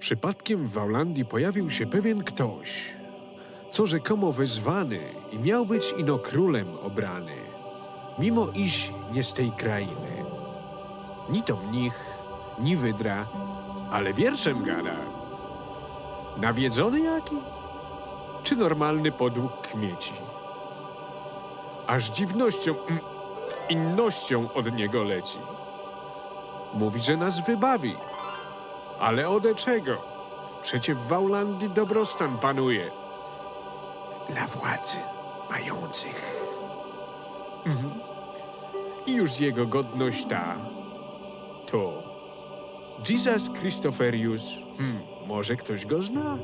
Przypadkiem w Waulandii pojawił się pewien ktoś, co rzekomo wezwany i miał być ino królem obrany, mimo iż nie z tej krainy. Ni to mnich, ni wydra, ale wierszem gada. Nawiedzony jaki? Czy normalny podług kmieci? Aż dziwnością, mm, innością od niego leci. Mówi, że nas wybawi. Ale ode czego? Przecie w Waulandii dobrostan panuje. Dla władzy mających. Mhm. I już jego godność ta to Jesus Christopherius. Hmm, może ktoś go zna?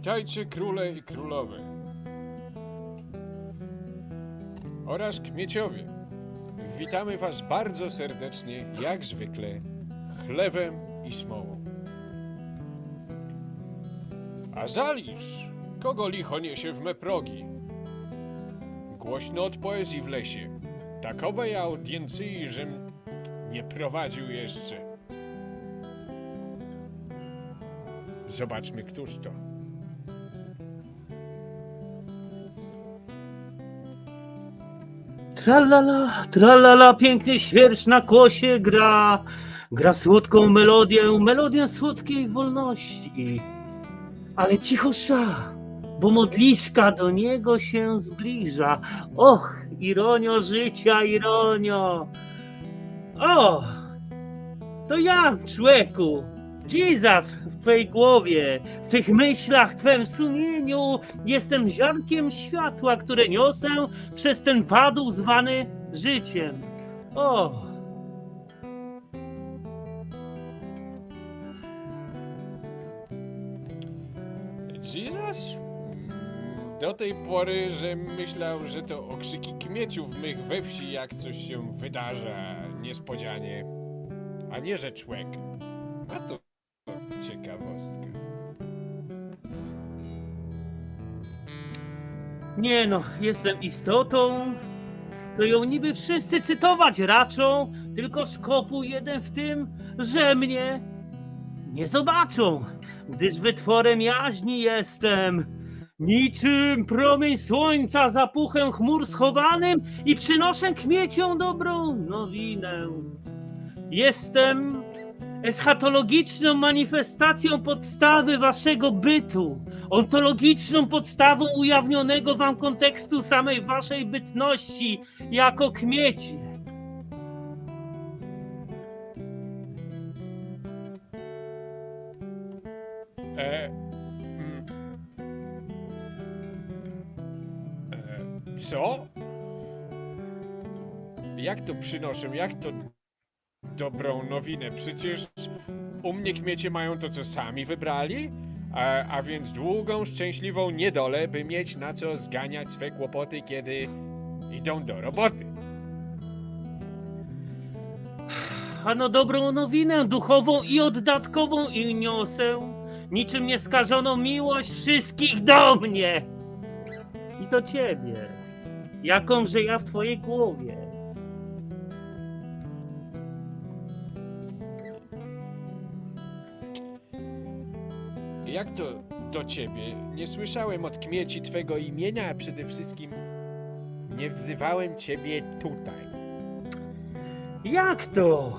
Witajcie króle i królowe. Oraz kmieciowie. Witamy was bardzo serdecznie, jak zwykle, chlewem i smołą. A zalisz, kogo licho niesie w me progi? Głośno od poezji w lesie. Takowej audiencji, żem nie prowadził jeszcze. Zobaczmy, któż to. Tralala, tralala, piękny świercz na kłosie gra. Gra słodką melodię, melodię słodkiej wolności. Ale cicho sza, bo modliszka do niego się zbliża. Och, ironio życia, ironio. O, to ja, człowieku. Jesus w twojej głowie, w tych myślach, w twym sumieniu jestem ziarnkiem światła, które niosę przez ten padł zwany życiem. O! Jesus? Mm, Do tej pory, że myślał, że to okrzyki kmieciów mych we wsi, jak coś się wydarza niespodzianie, a nie że człek. A to ciekawostka. Nie no, jestem istotą, co ją niby wszyscy cytować raczą, tylko szkopuł jeden w tym, że mnie nie zobaczą, gdyż wytworem jaźni jestem. Niczym promień słońca za puchem chmur schowanym i przynoszę kmieciom dobrą nowinę. Jestem eschatologiczną manifestacją podstawy waszego bytu, ontologiczną podstawą ujawnionego wam kontekstu samej waszej bytności jako kmieci. E, mm, e, co? Jak to przynoszę? Jak to dobrą nowinę? Przecież u mnie kmiecie mają to, co sami wybrali, a, a więc długą, szczęśliwą niedolę, by mieć na co zganiać swe kłopoty, kiedy idą do roboty. Ano dobrą nowinę duchową i oddatkową i niosę, niczym nieskażoną miłość wszystkich do mnie i do ciebie, jakąże ja w twojej głowie. Jak to do ciebie? Nie słyszałem od kmieci twego imienia, a przede wszystkim nie wzywałem ciebie tutaj. Jak to?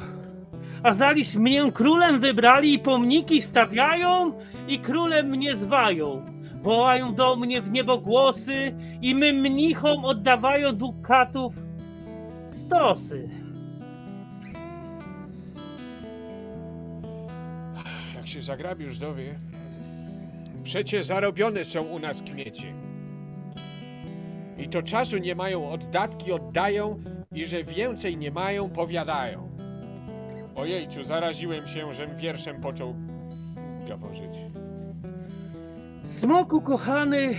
A zaliż mnie królem wybrali i pomniki stawiają i królem mnie zwają. Wołają do mnie w niebogłosy i my mnichom oddawają dukatów stosy. Jak się zagrabiusz dowie, przecie zarobione są u nas kmiecie. I to czasu nie mają, oddatki oddają i że więcej nie mają, powiadają. Ojejciu, zaraziłem się, żem wierszem począł gaworzyć. Smoku kochany,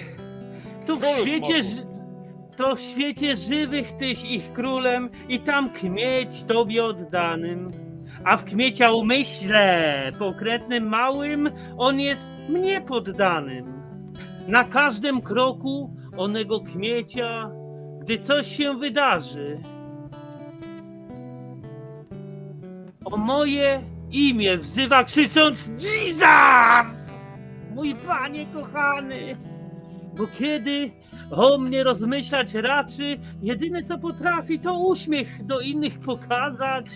to w świecie, smoku. ży- to w świecie żywych tyś ich królem i tam kmieć tobie oddanym. A w kmiecia umyśle, konkretnym małym, on jest mnie poddanym. Na każdym kroku onego kmiecia, gdy coś się wydarzy, o moje imię wzywa krzycząc Jesus! Mój panie kochany! Bo kiedy o mnie rozmyślać raczy, jedyne co potrafi to uśmiech do innych pokazać,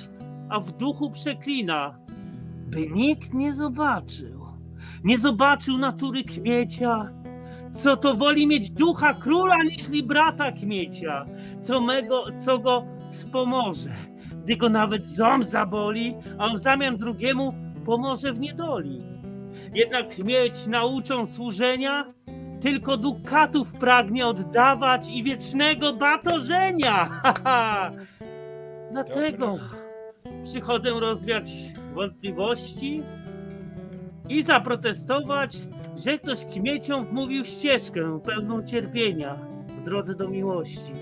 a w duchu przeklina, by nikt nie zobaczył, nie zobaczył natury kmiecia, co to woli mieć ducha króla niż brata kmiecia, co, mego, co go wspomoże, gdy go nawet ząb zaboli, a w zamian drugiemu pomoże w niedoli. Jednak mieć nauczą służenia, tylko dukatów pragnie oddawać i wiecznego batorzenia. Ha. Przychodzę rozwiać wątpliwości i zaprotestować, że ktoś kmieciom wmówił ścieżkę pełną cierpienia w drodze do miłości.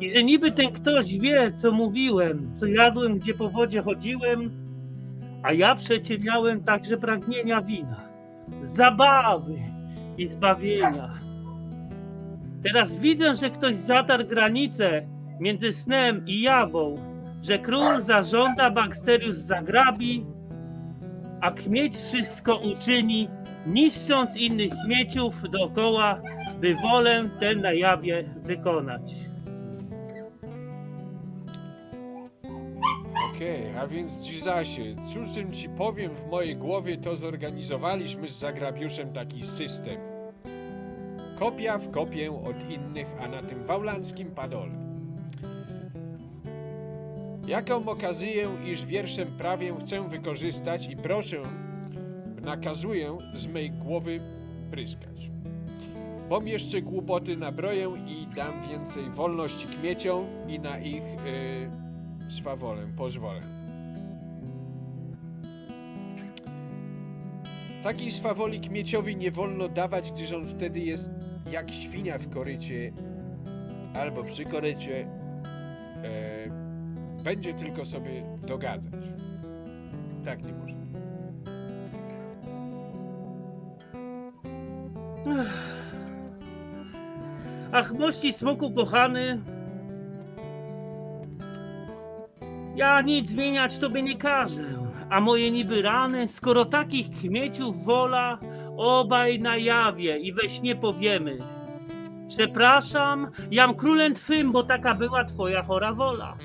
I że niby ten ktoś wie, co mówiłem, co jadłem, gdzie po wodzie chodziłem, a ja przecie miałem także pragnienia wina, zabawy i zbawienia. Teraz widzę, że ktoś zatarł granicę między snem i jawą, że król zażąda, Baksterius zagrabi, a kmieć wszystko uczyni, niszcząc innych kmieciów dookoła, by wolę tę na jawie wykonać. Okej, a więc Gizasie, cóżym ci powiem w mojej głowie, to zorganizowaliśmy z Zagrabiuszem taki system. Kopia w kopię od innych, a na tym waulandzkim padole. Jaką okazję, iż wierszem prawie chcę wykorzystać i proszę, nakazuję z mej głowy pryskać. Bom jeszcze głupoty nabroję i dam więcej wolności kmieciom i na ich y, swawolę, pozwolę. Takiej swawoli kmieciowi nie wolno dawać, gdyż on wtedy jest jak świnia w korycie albo przy korycie. E, będzie tylko sobie dogadzać. Tak nie można. Ach, mości smoku kochany, ja nic zmieniać tobie nie każę, a moje niby rany, skoro takich kmieciów wola, obaj na jawie i we śnie powiemy. Przepraszam, jam królem twym, bo taka była twoja chora wola.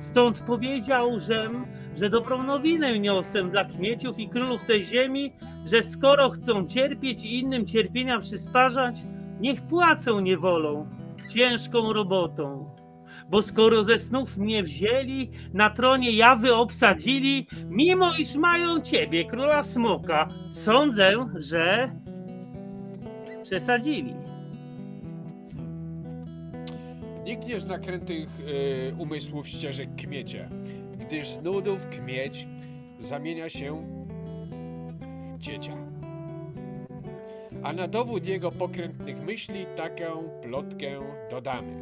Stąd powiedział, żem, że dobrą nowinę niosę dla kmieciów i królów tej ziemi, że skoro chcą cierpieć i innym cierpienia przysparzać, niech płacą niewolą, ciężką robotą. Bo skoro ze snów mnie wzięli, na tronie jawy obsadzili, mimo iż mają ciebie, króla smoka, sądzę, że przesadzili. Nikt nie zna krętych e, umysłów ścieżek kmiecia, gdyż z nudów kmieć zamienia się w dziecia. A na dowód jego pokrętnych myśli taką plotkę dodamy.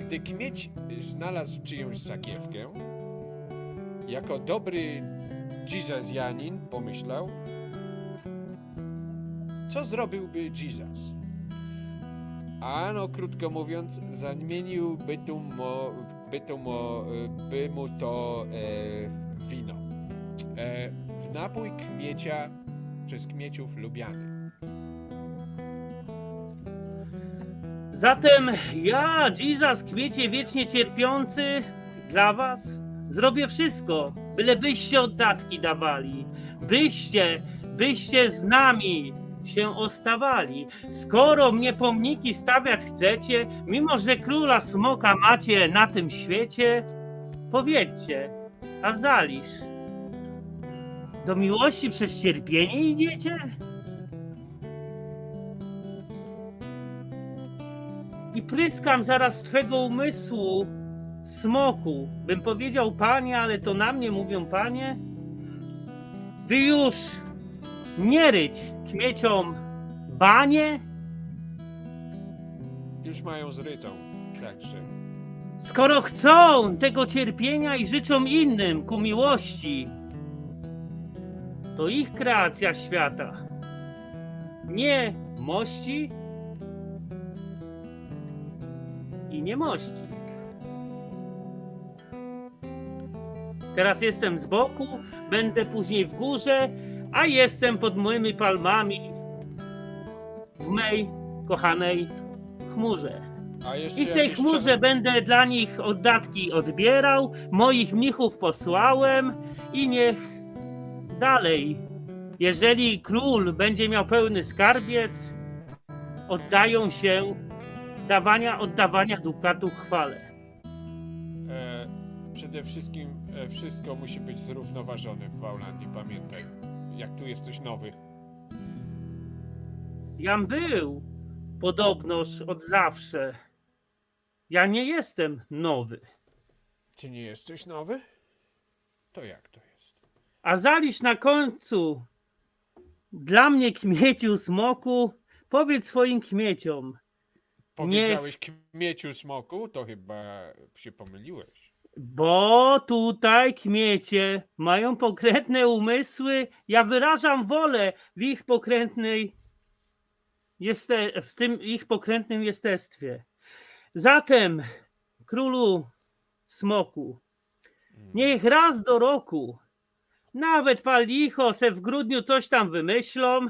Gdy kmieć znalazł czyjąś sakiewkę, jako dobry Jizazjanin pomyślał, co zrobiłby Jesus? Ano, krótko mówiąc, zamieniłby tu mo, by, tu mo, by mu to e, wino. e, w napój kmiecia przez kmieciów lubiany. Zatem ja, Jesus, kmiecie wiecznie cierpiący, dla was zrobię wszystko, byle byście oddatki dawali, byście, byście z nami się ostawali. Skoro mnie pomniki stawiać chcecie, mimo że króla smoka macie na tym świecie, powiedzcie, a zalisz, do miłości przez cierpienie idziecie? i pryskam zaraz twego umysłu smoku. Bym powiedział panie, ale to na mnie mówią panie. By już nie ryć kmieciom banie, Już mają zrytą, także. skoro chcą tego cierpienia i życzą innym ku miłości. To ich kreacja świata. Nie mości i nie mości. Teraz jestem z boku, będę później w górze, a jestem pod moimi palmami w mej kochanej chmurze. I w tej chmurze będę dla nich oddatki odbierał, moich mnichów posłałem i niech dalej, jeżeli król będzie miał pełny skarbiec, oddają się dawania, oddawania dukatu chwale. E, przede wszystkim e, wszystko musi być zrównoważone w Waulandii, pamiętaj. Jak tu jesteś nowy. Jam był podobnoż od zawsze. Ja nie jestem nowy. Ty nie jesteś nowy? To jak to jest? A zalisz na końcu dla mnie kmieciu smoku, powiedz swoim kmieciom, Powiedziałeś kmieciu smoku? To chyba się pomyliłeś. Bo tutaj kmiecie mają pokrętne umysły, ja wyrażam wolę w ich pokrętnej jeste, w tym ich pokrętnym jestestwie. Zatem, królu smoku, Mm. Niech raz do roku, nawet pal licho se w grudniu coś tam wymyślą,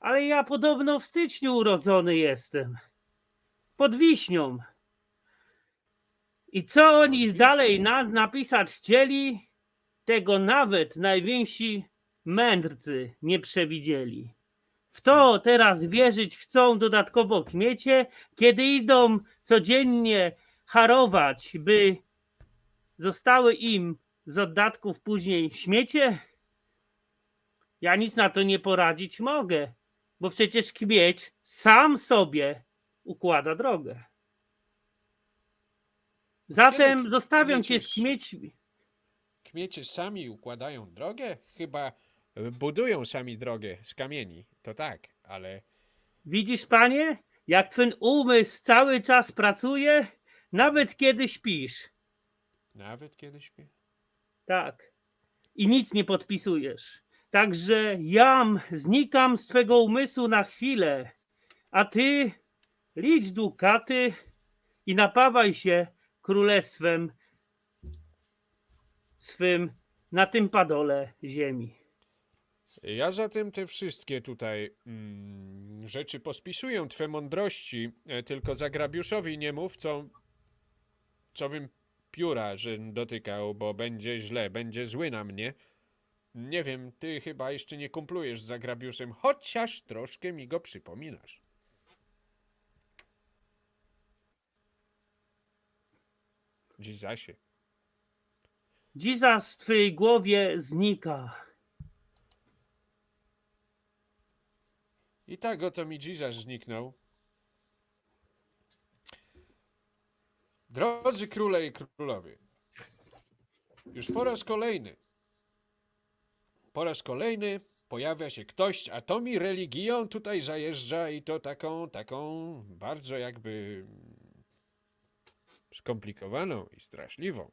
ale ja podobno w styczniu urodzony jestem. Pod wiśnią. I co oni dalej na, napisać chcieli, tego nawet najwięksi mędrcy nie przewidzieli. W to teraz wierzyć chcą dodatkowo kmiecie, kiedy idą codziennie harować, by zostały im z oddatków później śmiecie? Ja nic na to nie poradzić mogę, bo przecież kmieć sam sobie układa drogę. Zatem Kiedy zostawiam cię z kmiećmi. Kmiecie sami układają drogę? Chyba e, budują sami drogę z kamieni. To tak, ale Widzisz, panie, jak twój umysł cały czas pracuje, nawet kiedy śpisz. nawet kiedy śpię. Tak. I nic nie podpisujesz. Także jam znikam z twego umysłu na chwilę, a ty licz dukaty i napawaj się królestwem swym na tym padole ziemi. Ja zatem te wszystkie tutaj mm, rzeczy pospisuję, twe mądrości, e, tylko zagrabiuszowi nie mów, co, co bym pióra że dotykał, bo będzie źle, będzie zły na mnie. Nie wiem, ty chyba jeszcze nie kumplujesz z zagrabiuszem, chociaż troszkę mi go przypominasz. Dzizasie. Dziza z twojej głowie znika. I tak oto mi Jesus zniknął. Drodzy króle i królowie, już po raz kolejny, po raz kolejny pojawia się ktoś, a to mi religią tutaj zajeżdża i to taką, taką bardzo jakby skomplikowaną i straszliwą.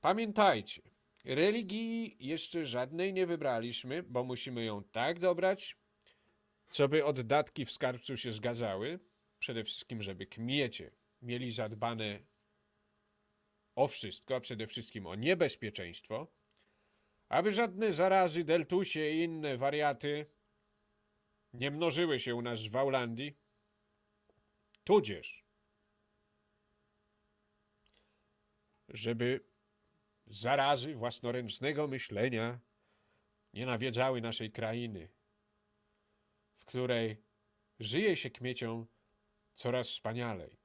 Pamiętajcie, Religii jeszcze żadnej nie wybraliśmy, bo musimy ją tak dobrać, co by oddatki w skarbcu się zgadzały. Przede wszystkim, żeby kmiecie mieli zadbane o wszystko, a przede wszystkim o niebezpieczeństwo, aby żadne zarazy, deltusie i inne wariaty nie mnożyły się u nas w Waulandii, tudzież, żeby zarazy własnoręcznego myślenia nie nawiedzały naszej krainy, w której żyje się kmieciom coraz wspanialej.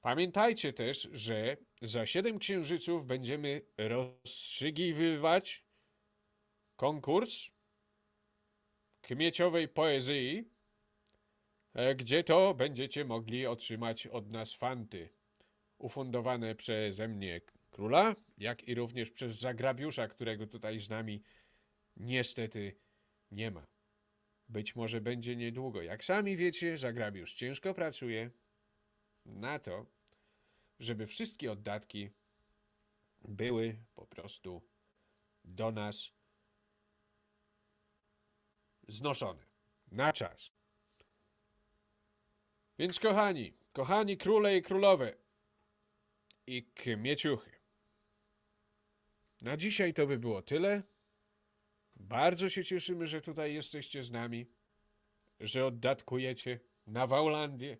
Pamiętajcie też, że za siedem księżyców będziemy rozstrzygiwać konkurs kmieciowej poezji, e, gdzie to będziecie mogli otrzymać od nas fanty ufundowane przeze mnie króla, jak i również przez zagrabiusza, którego tutaj z nami niestety nie ma. Być może będzie niedługo. Jak sami wiecie, zagrabiusz ciężko pracuje na to, żeby wszystkie oddatki były po prostu do nas znoszone na czas. Więc kochani, kochani króle i królowe i kmieciuchy, na dzisiaj to by było tyle. Bardzo się cieszymy, że tutaj jesteście z nami, że oddatkujecie na Waulandię,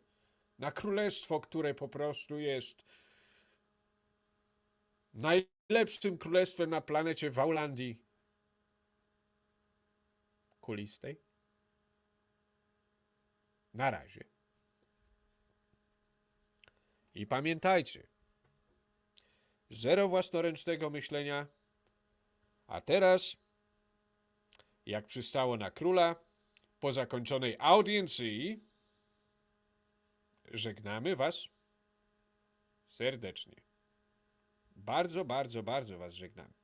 na królestwo, które po prostu jest najlepszym królestwem na planecie Waulandii kulistej. Na razie. I pamiętajcie, zero własnoręcznego myślenia, a teraz, jak przystało na króla, po zakończonej audiencji, żegnamy Was serdecznie. Bardzo, bardzo, bardzo Was żegnamy.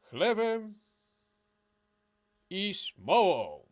Chlewem i smołą.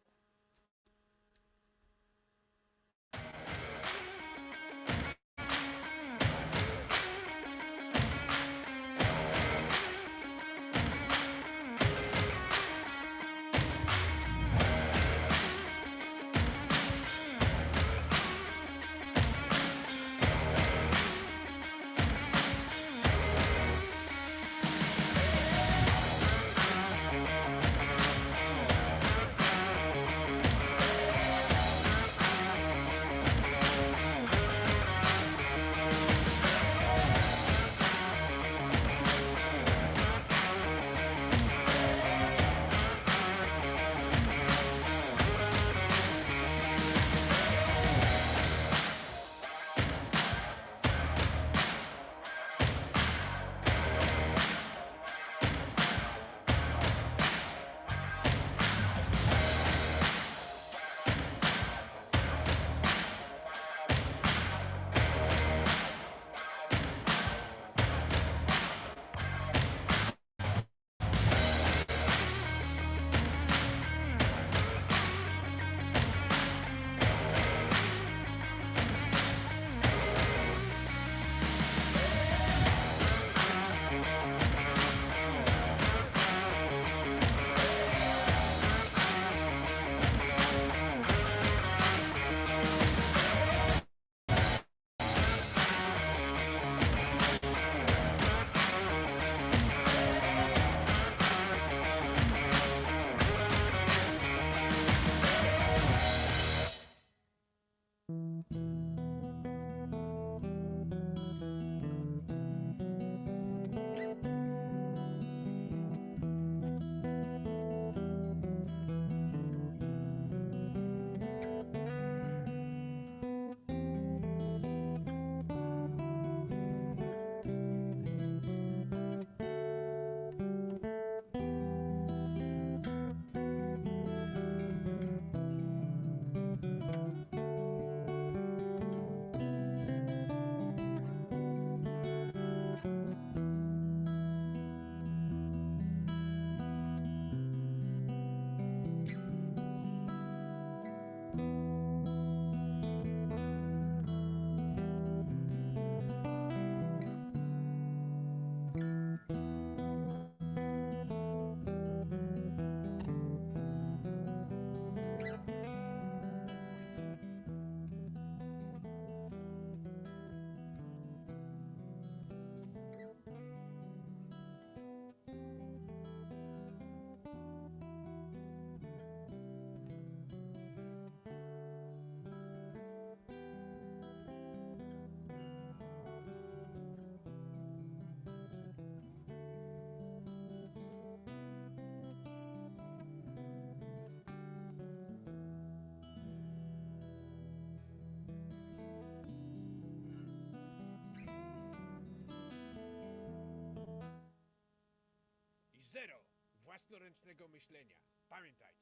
własnoręcznego myślenia. Pamiętaj.